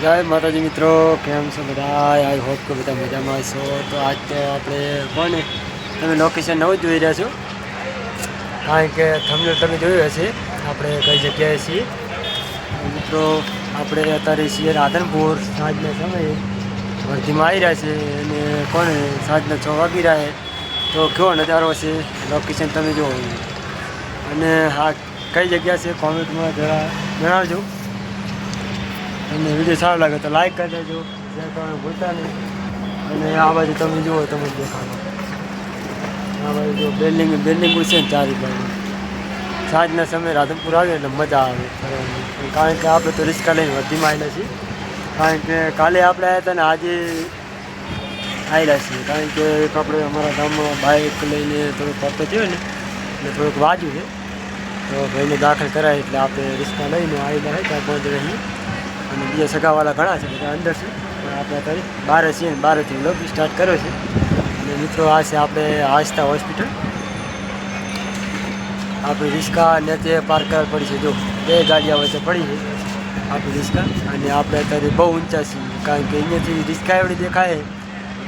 જય માતાજી મિત્રો, કેમ છો બધા આઈ હોપ કે બધા મજામાં છો તો આજ આપણે કોને તમે લોકેશન નવું જોઈ રહ્યા છો. કારણ કે થંબનેલ તમે જોયું હશે. આપણે કઈ જગ્યાએ છીએ. મિત્રો, આપણે અત્યારે છીએ રાધનપુર. સાંજના સમયે વર્ધીમાં આવી રહ્યા છે અને કોને સાંજના છ વાગી રહ્યા તો કેવો નજારો છે? લોકેશન તમે જોવો અને હા, કઈ જગ્યા છે? કોમેન્ટમાં જરા જણાવજો. તમને વીડિયો સારો લાગે તો લાઈક કરી દેજો શેર કરવાનું ભૂલતા નહીં. અને આ બાજુ તમે જુઓ તમે દેખાડો. આ બાજુ જો બિલ્ડિંગ બિલ્ડિંગ છે ને ચારી બાજુ. સાંજના સમયે રાધનપુર આવે એટલે મજા આવે ફરવાની. કારણ કે આપણે તો રિસ્કા લઈને વધીમાં આવેલા છીએ. કારણ કે કાલે આપણે આવ્યા હતા ને આજે આવેલા છીએ. કારણ કે એક આપણે અમારા ગામમાં બાઇક લઈને થોડુંક ફરતો થયો ને, એટલે થોડુંક વાજ્યું છે. તો ભાઈને દાખલ કરાય એટલે આપણે રિસ્કા લઈને આવેલા હોય ત્યાં પહોંચી રહીએ અને બીજા સગાવાળા ઘણા છે, બધા અંદર છે. પણ આપણે અત્યારે બહાર છીએ ને બારેથી વ્લોગ સ્ટાર્ટ કર્યો છે. અને મિત્રો, આ છે આપણે આસ્થા હોસ્પિટલ આપણી રિસ્કા તે પાર્ક કરવા પડી છે, જો બે ગાડીઓ વચ્ચે પડી છે આપણી રિસ્કા. અને આપણે અત્યારે બહુ ઊંચા છીએ, કારણ કે અહીંયાથી રિસ્કા એવડી દેખાય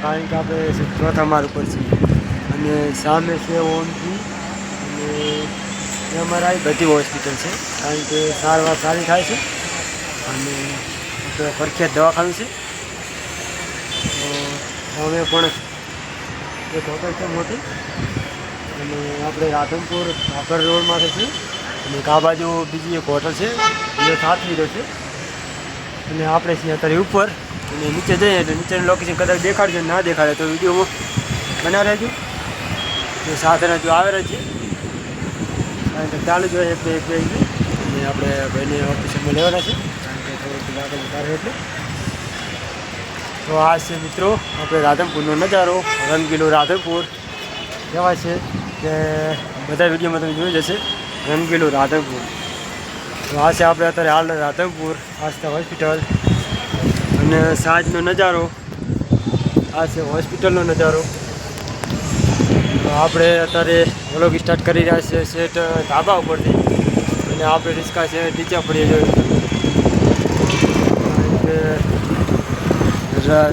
કારણ કે આપણે ચોથા માળ ઉપર છીએ. અને સામે છે ઓમથી અને અમારા બધી હોસ્પિટલ છે, કારણ કે સારવાર સારી થાય છે. અને પ્રખ્યાત દવાખાનું છે. તો અમે પણ એક હોટલ છે મોટી. અને આપણે રાધનપુર ભાભર રોડમાંથી છે. અને કા બાજુ બીજી એક હોટલ છે. એ સાતવીરો છે. અને આપણે છીએ અત્યારે ઉપર. અને નીચે જઈએ એટલે નીચેનું લોકેશન કદાચ દેખાડજો ના દેખાડે તો વિડીયોમાં બના રહેજો. તો સાધન હજુ આવે છે ચાલુ જ હોય એક બે એક બે. અને આપણે ભાઈને ઓફિસમાં લેવાના છે. તો આ છે મિત્રો આપણે રાધનપુરનો નજારો રંગીલો રાધનપુર. કહેવાય છે કે બધા વિડીયોમાં તમે જોઈ જશે રંગીલું રાધનપુર. તો આ છે આપણે અત્યારે હાલ રાધનપુર, આસ્થા હોસ્પિટલ અને સાંજનો નજારો. આ છે હોસ્પિટલનો નજારો. તો આપણે અત્યારે વ્લોગ સ્ટાર્ટ કરી રહ્યા છીએ, સેટ ધાબા ઉપરથી. અને આપણે રિસ્કા છે, નીચે પડીએ જોઈએ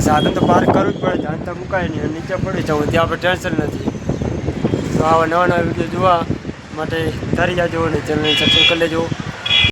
સાધન તો પાર્ક કરવું જ પડે જાણતા મુકાય નહીં નીચે પડી જવું ત્યાં આપણે ટેન્શન નથી. તો આવા નવા નવા વીડિયો જોવા માટે તારી જાજો અને ચેનલને સબસ્ક્રાઈબ કરી લેજો.